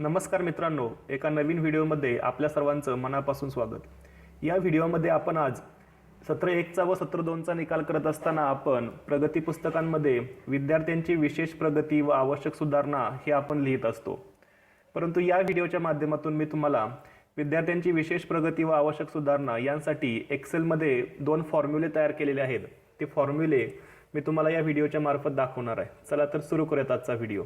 नमस्कार मित्रांनो एका नवीन व्हिडिओमध्ये आपल्या सर्वांचं मनापासून स्वागत. या व्हिडिओमध्ये आपण आज सत्र एकचा व सत्र दोनचा निकाल करत असताना आपण प्रगती पुस्तकांमध्ये विद्यार्थ्यांची विशेष प्रगती व आवश्यक सुधारणा हे आपण लिहित असतो. परंतु या व्हिडिओच्या माध्यमातून मी तुम्हाला विद्यार्थ्यांची विशेष प्रगती व आवश्यक सुधारणा यांसाठी एक्सेलमध्ये दोन फॉर्म्युले तयार केलेले आहेत. ते फॉर्म्युले मी तुम्हाला या व्हिडिओच्या मार्फत दाखवणार आहे. चला तर सुरू करूयात आजचा व्हिडिओ.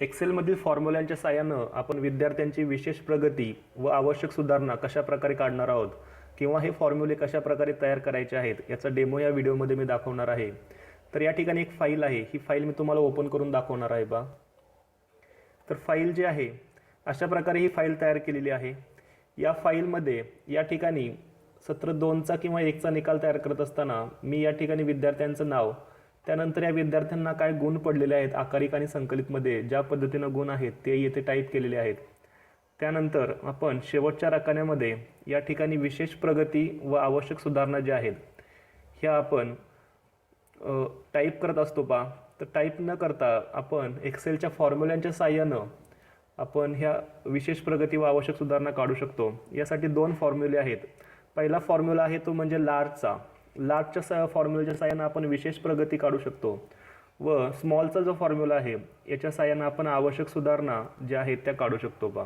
एक्सेलमधील फॉर्म्युल्यांच्या साहाय्यानं आपण विद्यार्थ्यांची विशेष प्रगती व आवश्यक सुधारणा कशा प्रकारे काढणार आहोत? किंवा हे फॉर्म्युले कशा प्रकारे तयार करायचे आहेत? याचा डेमो या व्हिडिओमध्ये मी दाखवणार आहे. तर या ठिकाणी एक फाईल आहे. ही फाईल मी तुम्हाला ओपन करून दाखवणार आहे बा. तर फाईल जी आहे अशा प्रकारे ही फाईल तयार केलेली आहे. या फाईलमध्ये या ठिकाणी सत्र दोनचा किंवा एकचा निकाल तयार करत असताना मी या ठिकाणी विद्यार्थ्यांचं नाव त्यानंतर या विद्यार्थ्यांना काय गुण पडलेले आहेत आकारिक आणि संकलितमध्ये? ज्या पद्धतीनं गुण आहेत ते येथे टाईप केलेले आहेत. त्यानंतर आपण शेवटच्या रकान्यामध्ये या ठिकाणी विशेष प्रगती व आवश्यक सुधारणा ज्या आहेत ह्या आपण टाईप करत असतो पा तर टाईप न करता आपण एक्सेलच्या फॉर्म्युल्यांच्या साहाय्यानं आपण ह्या विशेष प्रगती व आवश्यक सुधारणा काढू शकतो. यासाठी दोन फॉर्म्युले आहेत. पहिला फॉर्म्युला आहे तो म्हणजे लार्जचा. लार्जच्या स फॉर्म्युल्याच्या साहाय्यानं आपण विशेष प्रगती काढू शकतो. व स्मॉलचा जो फॉर्म्युला आहे याच्या साह्यानं आपण आवश्यक सुधारणा ज्या आहेत त्या काढू शकतो पा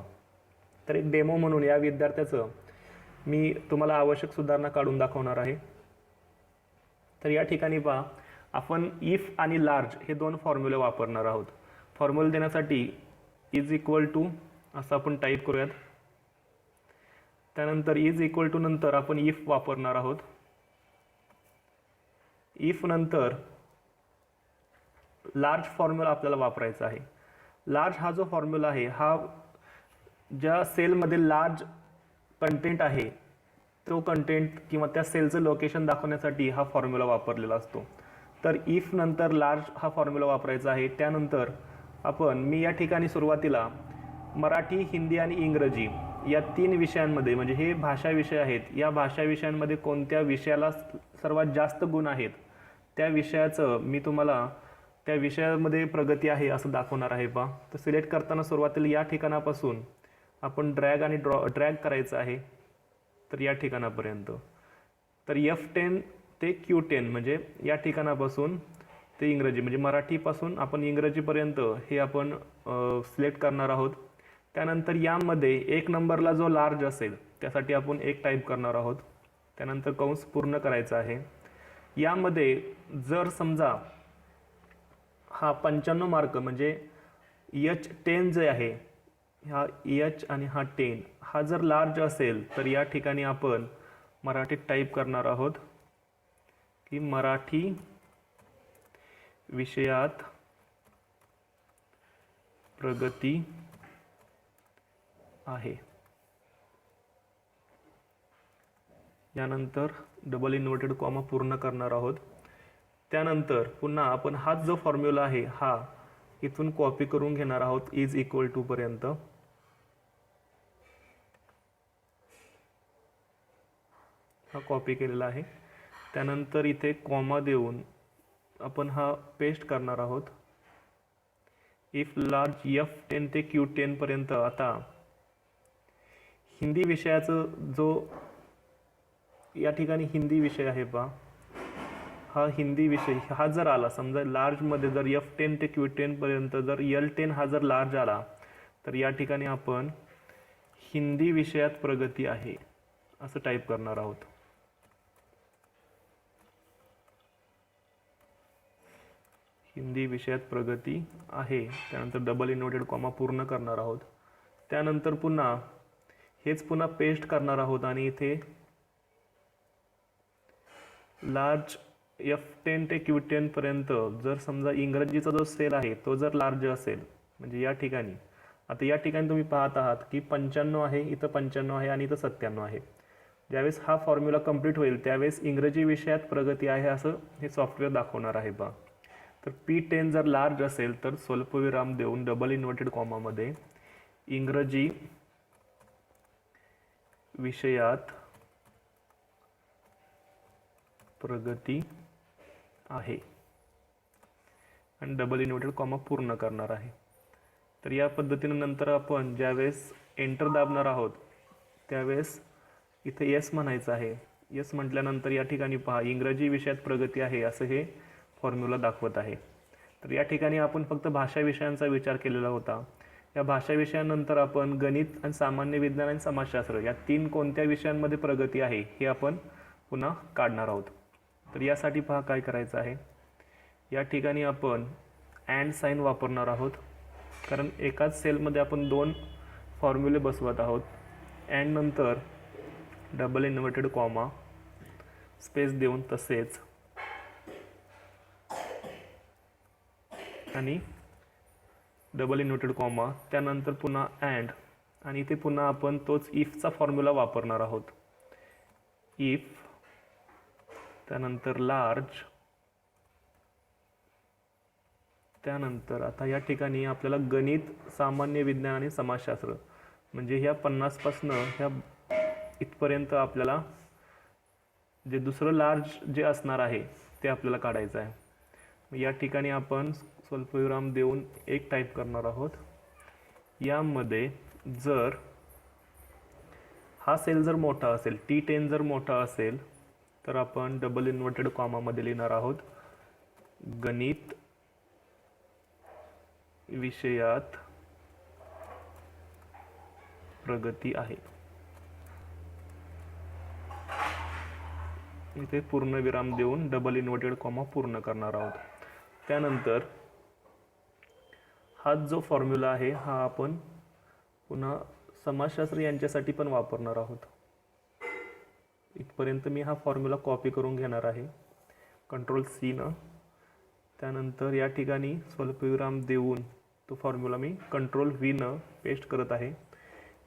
तर एक डेमो म्हणून या विद्यार्थ्याचं मी तुम्हाला आवश्यक सुधारणा काढून दाखवणार आहे. तर या ठिकाणी पहा आपण इफ आणि लार्ज हे दोन फॉर्म्युले वापरणार आहोत. फॉर्म्युले देण्यासाठी इज इक्वल टू असं आपण टाईप करूयात. त्यानंतर इज इक्वल टू नंतर आपण इफ वापरणार आहोत. इफ नंतर लार्ज फॉर्म्युला आपल्याला वापरायचा आहे. लार्ज हा जो फॉर्म्युला आहे हा ज्या सेलमध्ये लार्ज कंटेंट आहे तो कंटेंट किंवा त्या सेलचं लोकेशन दाखवण्यासाठी हा फॉर्म्युला वापरलेला असतो. तर इफ नंतर लार्ज हा फॉर्म्युला वापरायचा आहे त्यानंतर आपण मी या ठिकाणी सुरुवातीला मराठी हिंदी आणि इंग्रजी या तीन विषयांमध्ये म्हणजे हे भाषा विषय आहेत या भाषा विषयांमध्ये कोणत्या विषयाला सर्वात जास्त गुण आहेत त्या विषयाचं मी तुम्हाला त्या विषयामध्ये प्रगती आहे असं दाखवणार आहे पा तर सिलेक्ट करताना सुरुवातीला या ठिकाणापासून आपण ड्रॅग आणि ड्रॉ ड्रॅग करायचं आहे तर या ठिकाणापर्यंत. तर एफ टेन ते क्यू टेन म्हणजे या ठिकाणापासून ते इंग्रजी म्हणजे मराठीपासून आपण इंग्रजीपर्यंत हे आपण सिलेक्ट करणार आहोत. त्यानंतर यामध्ये एक नंबरला जो लार्ज असेल त्यासाठी आपण एक टाईप करणार आहोत. त्यानंतर कंस पूर्ण करायचा आहे. यामध्ये जर समजा हा पंच्याण्णव मार्क म्हणजे यच टेन जे आहे हा यच आणि हा टेन हा जर लार्ज असेल तर या ठिकाणी आपण मराठीत टाईप करणार आहोत की मराठी विषयात प्रगती आहे. यानंतर डबल इन्व्हर्टेड कॉमा पूर्ण करणार आहोत. त्यानंतर पुन्हा आपण हाच जो फॉर्म्युला आहे हा इथून कॉपी करून घेणार आहोत इज इक्वल टू पर्यंत. हा कॉपी केलेला आहे. त्यानंतर इथे कॉमा देऊन आपण हा पेस्ट करणार आहोत. इफ लार्ज एफ टेन ते क्यू टेनपर्यंत आता हिंदी विषयाचं जो या ठिकाणी हिंदी विषय आहे बा हा हिंदी विषय हा जर आला समजा लार्जमध्ये जर एफ टेन ते क्यू टेनपर्यंत जर यल टेन हा जर लार्ज आला तर या ठिकाणी आपण हिंदी विषयात प्रगती आहे असं टाईप करणार आहोत. हिंदी विषयात प्रगती आहे त्यानंतर डबल इन्व्हर्टेड कॉमा पूर्ण करणार आहोत. त्यानंतर पुन्हा हेच पुन्हा पेस्ट करणार आहोत आणि इथे लार्ज एफ टेन ते क्यू टेनपर्यंत जर समजा इंग्रजीचा जो सेल आहे तो जर लार्ज असेल म्हणजे या ठिकाणी. आता या ठिकाणी तुम्ही पाहत आहात की पंच्याण्णव आहे इथं पंच्याण्णव आहे आणि इथं सत्त्याण्णव आहे. ज्यावेळेस हा फॉर्म्युला कंप्लीट होईल त्यावेळेस इंग्रजी विषयात प्रगती आहे असं हे सॉफ्टवेअर दाखवणार आहे बा. तर पी टेन जर लार्ज असेल तर स्वल्पविराम देऊन डबल इन्व्हर्टेड कॉमामध्ये इंग्रजी विषयात प्रगती आहे. आणि डबल इन्व्हर्टेड कॉमा पूर्ण करणार आहे. तर या पद्धतीनं नंतर आपण ज्यावेळेस एंटर दाबणार आहोत त्यावेळेस इथे येस म्हणायचं आहे. येस म्हटल्यानंतर या ठिकाणी पहा इंग्रजी विषयात प्रगती आहे असं हे फॉर्म्युला दाखवत आहे. तर या ठिकाणी आपण फक्त भाषा विषयांचा विचार केलेला होता. या भाषा विषयानंतर आपण गणित आणि सामान्य विज्ञान आणि समाजशास्त्र या तीन कोणत्या विषयांमध्ये प्रगती आहे हे आपण पुन्हा काढणार आहोत. तर यासाठी पहा काय करायचं आहे. या ठिकाणी आपण अँड साईन वापरणार आहोत. कारण एकाच सेलमध्ये आपण दोन फॉर्म्युले बसवत आहोत. अँड नंतर डबल इन्व्हर्टेड कॉमा स्पेस देऊन तसेच. आणि डबल इन्व्हर्टेड कॉमा त्यानंतर पुन्हा अँड आणि इथे पुन्हा आपण तोच इफचा फॉर्म्युला वापरणार आहोत. इफ त्यानंतर लार्ज त्यानंतर आता या ठिकाणी आपल्याला गणित सामान्य विज्ञान आणि समाजशास्त्र म्हणजे ह्या पन्नासपासनं ह्या इथपर्यंत आपल्याला जे दुसरं लार्ज जे असणार आहे ते आपल्याला काढायचं आहे. या ठिकाणी आपण स्वल्पविराम देऊन एक टाईप करणार आहोत. यामध्ये जर हा सेल जर मोठा असेल टी टेन जर मोठा असेल तर आपण डबल इन्व्हर्टेड कॉमामध्ये लिहिणार आहोत. गणित विषयात प्रगती आहे. इथे पूर्ण विराम देऊन डबल इन्व्हर्टेड कॉमा पूर्ण करणार आहोत. त्यानंतर हा जो फॉर्म्युला आहे हा आपण पुन्हा समाजशास्त्र यांच्यासाठी पण वापरणार आहोत. इथपर्यंत मी हा फॉर्म्युला कॉपी करून घेणार आहे. कंट्रोल सीनं त्यानंतर या ठिकाणी स्वल्पविराम देऊन तो फॉर्म्युला मी कंट्रोल व्हीनं पेस्ट करत आहे.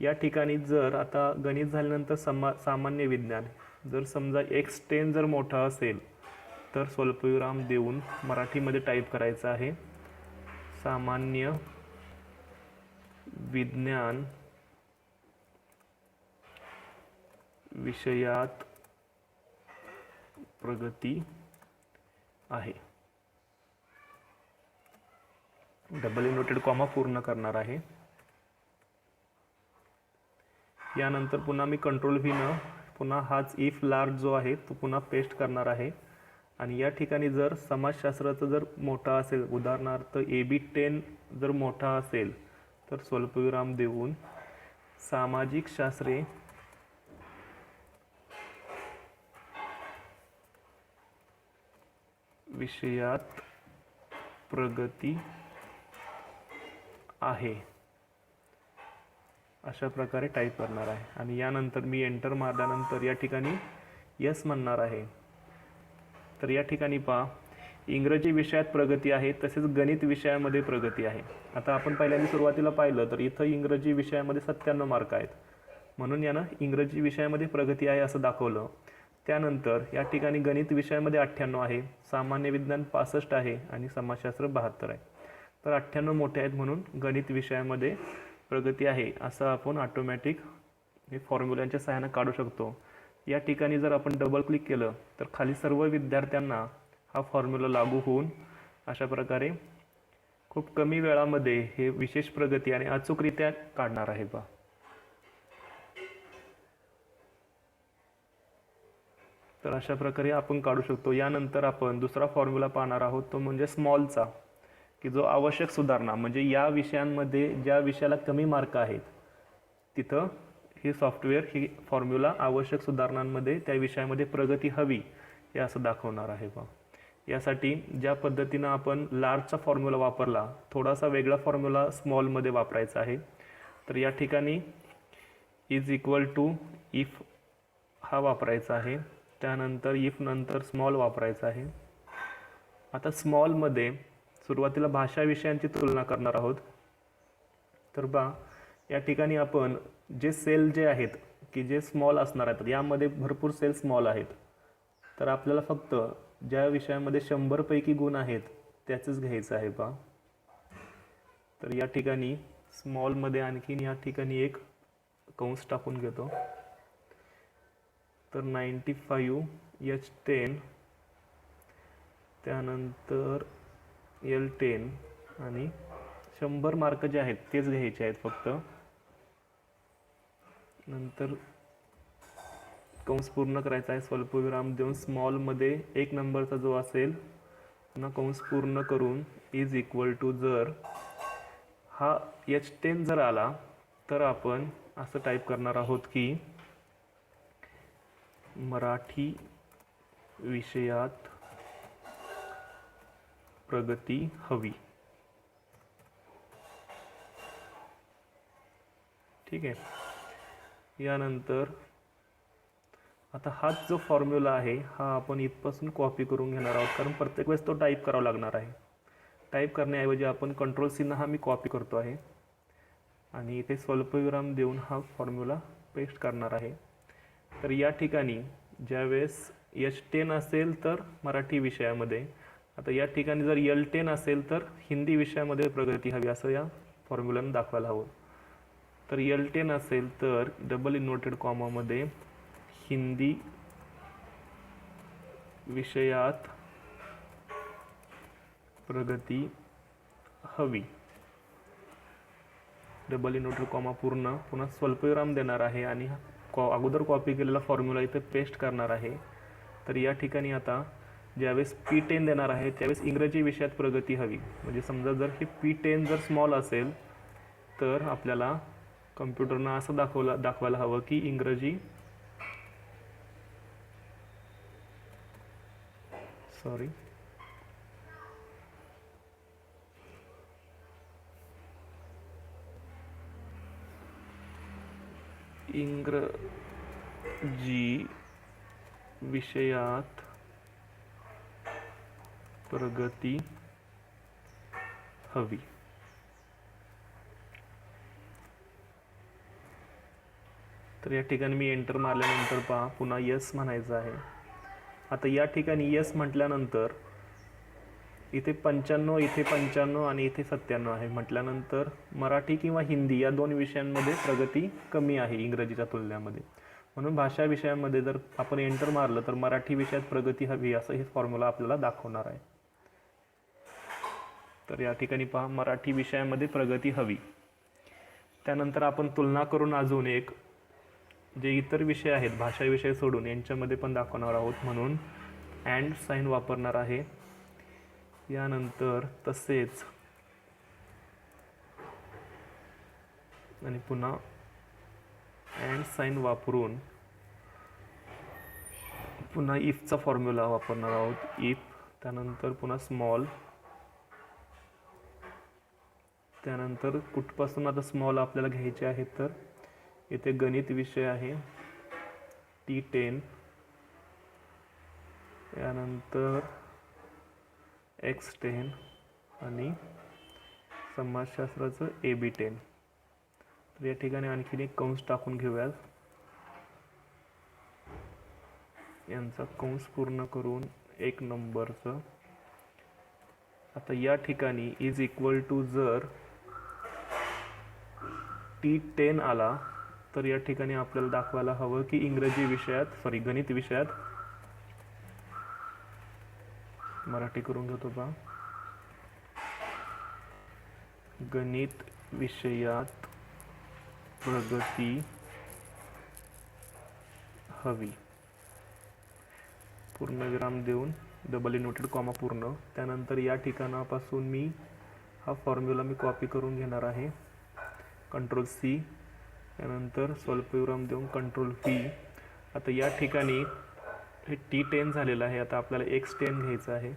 या ठिकाणी जर आता गणित झाल्यानंतर समा सामान्य विज्ञान जर समजा एक्स टेन जर मोठा असेल तर स्वल्पविराम देऊन मराठीमध्ये टाईप करायचं आहे. सामान्य विज्ञान विषयात प्रगती आहे. डबल इन्व्हर्टेड कॉमा पूर्ण करणार आहे. यानंतर पुन्हा मी कंट्रोल व्हीनं पुन्हा हाच इफ लार्ज जो आहे तो पुन्हा पेस्ट करणार आहे. आणि या ठिकाणी जर समाजशास्त्राचं जर मोठा असेल उदाहरणार्थ ए बी टेन जर मोठा असेल तर स्वल्पविराम देऊन सामाजिक शास्त्रे विषयात प्रगती आहे. अशा प्रकारे टाईप करणार आहे. आणि यानंतर मी एंटर मारल्यानंतर या ठिकाणी यस म्हणणार आहे. तर या ठिकाणी पहा. इंग्रजी विषयात प्रगती आहे तसेच गणित विषयामध्ये प्रगती आहे. आता आपण पहिल्यांदा सुरुवातीला पाहिलं तर इथं इंग्रजी विषयामध्ये सत्त्याण्णव मार्क आहेत. म्हणून यानं इंग्रजी विषयामध्ये प्रगती आहे असं दाखवलं. त्यानंतर या ठिकाणी गणित विषयामध्ये अठ्ठ्याण्णव आहे सामान्य विज्ञान पासष्ट आहे आणि समाजशास्त्र बहात्तर आहे. तर अठ्ठ्याण्णव मोठे आहेत म्हणून गणित विषयामध्ये प्रगती आहे असं आपण ऑटोमॅटिक हे फॉर्म्युल्यांच्या सहाय्यानं काढू शकतो. या ठिकाणी जर आपण डबल क्लिक केलं तर खाली सर्व विद्यार्थ्यांना हा फॉर्म्युला लागू होऊन अशा प्रकारे खूप कमी वेळामध्ये हे विशेष प्रगती आणि अचूकरित्या काढणार आहे बा. तर अशा प्रकारे आपण काढू शकतो. यानंतर आपण दुसरा फॉर्म्युला पाहणार आहोत तो म्हणजे स्मॉलचा की जो आवश्यक सुधारणा म्हणजे या विषयांमध्ये ज्या विषयाला कमी मार्क आहेत तिथं हे सॉफ्टवेअर ही फॉर्म्युला आवश्यक सुधारणांमध्ये त्या विषयामध्ये प्रगती हवी हे असं दाखवणार आहे बा यासाठी ज्या पद्धतीनं आपण लार्जचा फॉर्म्युला वापरला थोडासा वेगळा फॉर्म्युला स्मॉलमध्ये वापरायचा आहे. तर या ठिकाणी इज इक्वल टू इफ हा वापरायचा आहे. त्यानंतर इफ नंतर स्मॉल वापरायचा आहे. आता स्मॉलमध्ये सुरुवातीला भाषा विषयांची तुलना करणार आहोत. तर बा या ठिकाणी आपण जे सेल जे आहेत की जे स्मॉल असणार आहेत यामध्ये भरपूर सेल स्मॉल आहेत. तर आपल्याला फक्त ज्या विषयामध्ये शंभरपैकी गुण आहेत त्याचंच घ्यायचं आहे बा. तर या ठिकाणी स्मॉलमध्ये आणखीन या ठिकाणी एक कंस टाकून घेतो. तर नाईंटी फाईव्ह एच टेन त्यानंतर एल टेन आणि शंभर मार्क जे आहेत तेच घ्यायचे आहेत फक्त. नंतर कंस पूर्ण करायचा आहे. स्वल्पविराम देऊन स्मॉलमध्ये एक नंबरचा जो असेल ना कंस पूर्ण करून इज इक्वल टू जर हा एच टेन जर आला तर आपण असं टाईप करणार आहोत की मराठी विषयात प्रगती हवी. ठीक आहे? यानंतर आता हाच जो फॉर्म्युला आहे हा आपण इथपासून कॉपी करून घेणार आहोत. कारण प्रत्येक वेळेस तो टाईप करावा लागणार आहे. टाईप करण्याऐवजी आपण कंट्रोल सीनं हा मी कॉपी करतो आहे. आणि इथे स्वल्पविराम देऊन हा फॉर्म्युला पेस्ट करणार आहे. तर या ठिकाणी ज्यावेळेस एच टेन असेल तर मराठी विषयामध्ये आता या ठिकाणी जर यल टेन असेल तर हिंदी विषयामध्ये प्रगती हवी असं या फॉर्म्युलानं दाखवायला हवं. तर एल टेन असेल तर डबल इन्व्हर्टेड कॉमामध्ये हिंदी विषयात प्रगती हवी. डबल इन्व्हर्टेड कॉमा पूर्ण पुन्हा स्वल्पविराम देणार आहे आणि कॉ अगोदर कॉपी केलेला फॉर्म्युला इथे पेस्ट करणार आहे. तर या ठिकाणी आता ज्यावेळेस पी टेन देणार आहे त्यावेळेस इंग्रजी विषयात प्रगती हवी. म्हणजे समजा जर हे पी टेन जर स्मॉल असेल तर आपल्याला कम्प्युटरनं असं दाखवला दाखवायला हवं की इंग्रजी. सॉरी इंग्रजी विषयात प्रगती हवी. तर या ठिकाणी मी एंटर मारल्यानंतर पहा पुन्हा यस म्हणायचं आहे. आता या ठिकाणी यस म्हटल्यानंतर इथे पंच्याण्णव इथे पंच्याण्णव आणि इथे सत्त्याण्णव आहे. म्हटल्यानंतर मराठी किंवा हिंदी या दोन विषयांमध्ये प्रगती कमी आहे इंग्रजीच्या तुलनेमध्ये. म्हणून भाषा विषयामध्ये जर आपण एंटर मारलं तर मराठी विषयात प्रगती हवी असं हे फॉर्म्युला आपल्याला दाखवणार आहे. तर या ठिकाणी पहा मराठी विषयामध्ये प्रगती हवी. त्यानंतर आपण तुलना करून अजून एक जे इतर विषय आहेत भाषा विषय सोडून यांच्यामध्ये पण दाखवणार आहोत म्हणून. अँड साईन वापरणार आहे. यानंतर तसेच आणि पुन्हा अँड साईन वापरून पुन्हा इफचा फॉर्म्युला वापरणार आहोत. इफ त्यानंतर पुन्हा स्मॉल त्यानंतर कुठपासून आता स्मॉल आपल्याला घ्यायचे आहेत तर इथे गणित विषय आहे. टी टेन यानंतर एक्स टेन आणि समाजशास्त्राचं ए बी टेन तर या ठिकाणी आणखीन एक कंस टाकून घेऊयात. यांचा कंस पूर्ण करून एक नंबरचं. आता या ठिकाणी इज इक्वल टू जर टी टेन आला तर या ठिकाणी आपल्याला दाखवायला हवं की इंग्रजी विषयात सॉरी गणित विषयात. मराठी करून घेतो बा. गणित विषयात प्रगती हवी. पूर्णविराम देऊन डबल इन्व्हर्टेड कॉमा पूर्ण. त्यानंतर या ठिकाणापासून मी हा फॉर्म्युला मी कॉपी करून घेणार आहे. कंट्रोल सी त्यानंतर स्वल्पविराम देऊन कंट्रोल पी आता या ठिकाणी हे टी टेन झालेलं आहे. आता आपल्याला एक्स टेन घ्यायचं आहे.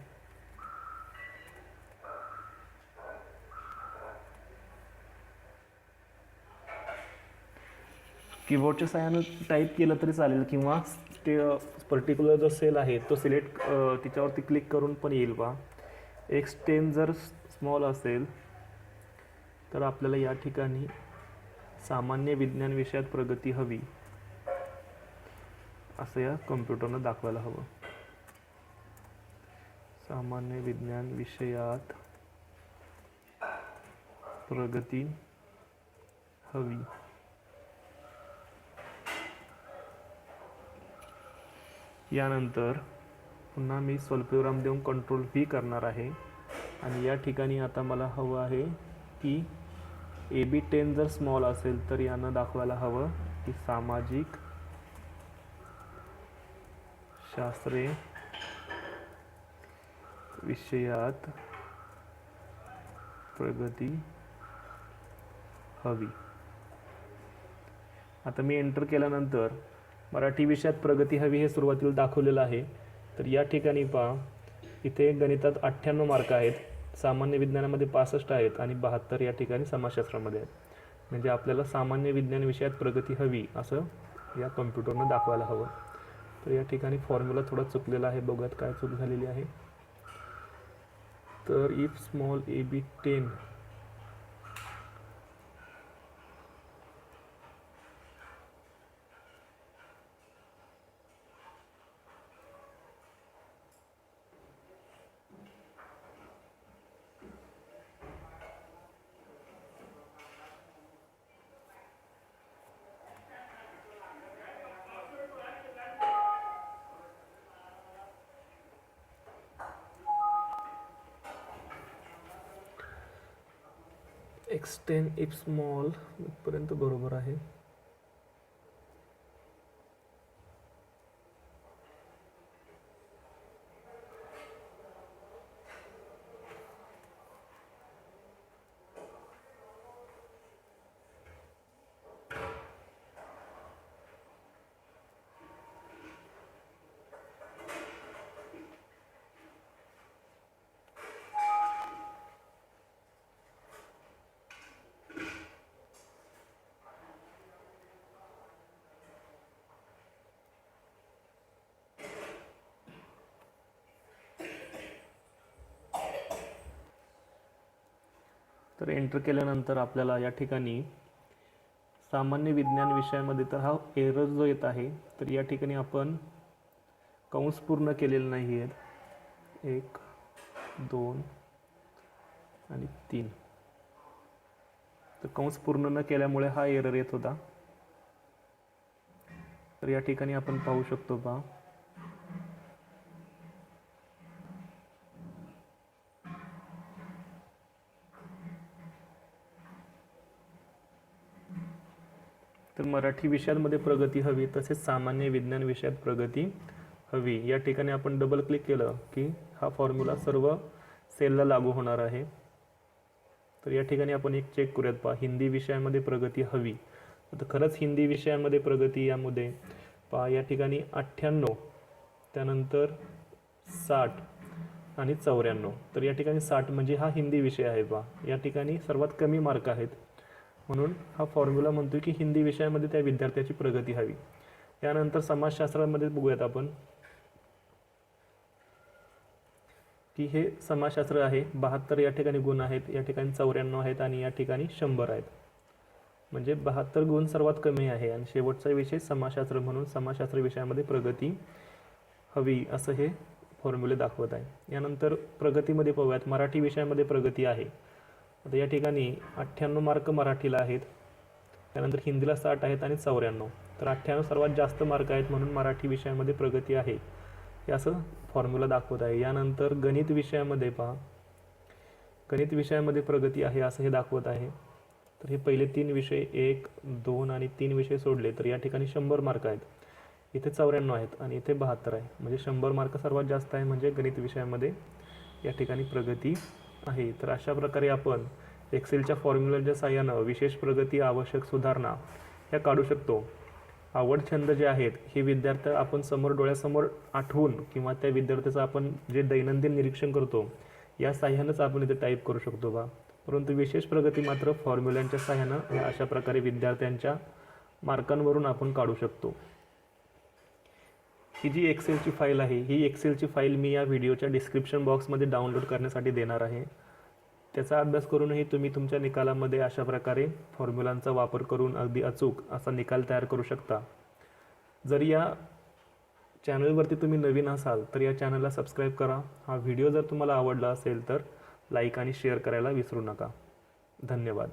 कीबोर्डच्या सहाय्यानं टाईप केलं तरी चालेल किंवा ते पर्टिक्युलर जो सेल आहे तो सिलेक्ट तिच्यावरती क्लिक करून पण येईल बा. एक्स टेन जर स्मॉल असेल तर आपल्याला या ठिकाणी सामान्य विज्ञान विषयात प्रगती हवी असं या कम्प्युटरनं दाखवायला हवं. सामान्य विज्ञान विषयात प्रगती हवी. यानंतर पुन्हा मी स्वल्पविराम देऊन कंट्रोल व्ही करणार आहे. आणि या ठिकाणी आता मला हवं आहे की ए बी टेन जर स्मॉल असेल तर यांना दाखवायला हवं की सामाजिक शास्त्रे विषयात प्रगती हवी. आता मी एंटर केल्यानंतर मराठी विषयात प्रगती हवी हे सुरुवातीला दाखवलेलं आहे. तर या ठिकाणी पहा इथे गणितात अठ्ठ्याण्णव मार्क आहेत. सामान्य विज्ञानामध्ये पासष्ट आहेत आणि बहात्तर या ठिकाणी समाजशास्त्रामध्ये आहेत. म्हणजे आपल्याला सामान्य विज्ञान विषयात प्रगती हवी असं या कम्प्युटरनं दाखवायला हवं. तर या ठिकाणी फॉर्म्युला थोडा चुकलेला आहे. बघत काय चूक झालेली आहे. तर if small A B ten X ten if small इथपर्यंत बरोबर आहे. तर एंटर केल्यानंतर आपल्याला या ठिकाणी सामान्य विज्ञान विषयामध्ये तर हा एरर जो येत आहे तर या ठिकाणी आपण कंस पूर्ण केलेले नाही आहेत. एक दोन आणि तीन. तर कंस पूर्ण न केल्यामुळे हा एरर येत होता. तर या ठिकाणी आपण पाहू शकतो पहा मराठी विषयांमध्ये प्रगती हवी तसेच सामान्य विज्ञान विषयात प्रगती हवी. या ठिकाणी आपण डबल क्लिक केलं की हा फॉर्म्युला सर्व सेलला लागू होणार आहे. तर या ठिकाणी आपण एक चेक करूयात पहा. हिंदी विषयामध्ये प्रगती हवी. तर खरंच हिंदी विषयामध्ये प्रगती यामध्ये पहा या ठिकाणी अठ्ठ्याण्णव त्यानंतर साठ आणि चौऱ्याण्णव. तर या ठिकाणी साठ म्हणजे हा हिंदी विषय आहे पहा. या ठिकाणी सर्वात कमी मार्क आहेत. म्हणून हा फॉर्म्युला म्हणतो की हिंदी विषयामध्ये त्या विद्यार्थ्याची प्रगती हवी. यानंतर समाजशास्त्रामध्ये बघूयात आपण. की हे समाजशास्त्र आहे बहात्तर या ठिकाणी गुण आहेत या ठिकाणी चौऱ्याण्णव आहेत आणि या ठिकाणी शंभर आहेत. म्हणजे बहात्तर गुण सर्वात कमी आहे आणि शेवटचा विषय समाजशास्त्र म्हणून समाजशास्त्र विषयामध्ये प्रगती हवी असं हे फॉर्म्युले दाखवत आहे. यानंतर प्रगतीमध्ये पाहूयात. मराठी विषयामध्ये प्रगती आहे. आता या ठिकाणी अठ्ठ्याण्णव मार्क मराठीला आहेत. त्यानंतर हिंदीला साठ आहेत आणि चौऱ्याण्णव. तर अठ्ठ्याण्णव सर्वात जास्त मार्क आहेत म्हणून मराठी विषयामध्ये प्रगती आहे. हे असं फॉर्म्युला दाखवत आहे. यानंतर गणित विषयामध्ये पहा. गणित विषयामध्ये प्रगती आहे असं हे दाखवत आहे. तर हे पहिले तीन विषय एक दोन आणि तीन विषय सोडले. तर या ठिकाणी शंभर मार्क आहेत. इथे चौऱ्याण्णव आहेत आणि इथे बहात्तर आहे. म्हणजे शंभर मार्क सर्वात जास्त आहे म्हणजे गणित विषयामध्ये या ठिकाणी प्रगती आहे तर अशा प्रकारे आपण एक्सेलच्या फॉर्म्युलाच्या साह्यानं विशेष प्रगती आवश्यक सुधारणा ह्या काढू शकतो. आवड छंद जे आहेत हे विद्यार्थी आपण समोर डोळ्यासमोर आठवून किंवा त्या विद्यार्थ्याचं आपण जे दैनंदिन निरीक्षण करतो या साह्यानंच आपण इथे टाईप करू शकतो बा. परंतु विशेष प्रगती मात्र फॉर्म्युलांच्या साह्यानं अशा प्रकारे विद्यार्थ्यांच्या मार्कांवरून आपण काढू शकतो. ही जी एक्सेलची फाईल आहे ही एक्सेलची फाईल मी या व्हिडिओच्या डिस्क्रिप्शन बॉक्समध्ये डाउनलोड करण्यासाठी देणार आहे. त्याचा अभ्यास करूनही तुम्ही तुमच्या निकालामध्ये अशा प्रकारे फॉर्म्युलांचा वापर करून अगदी अचूक असा निकाल तयार करू शकता. जर या चॅनलवरती तुम्ही नवीन असाल तर या चॅनलला सबस्क्राईब करा. हा व्हिडिओ जर तुम्हाला आवडला असेल तर लाईक आणि शेअर करायला विसरू नका. धन्यवाद.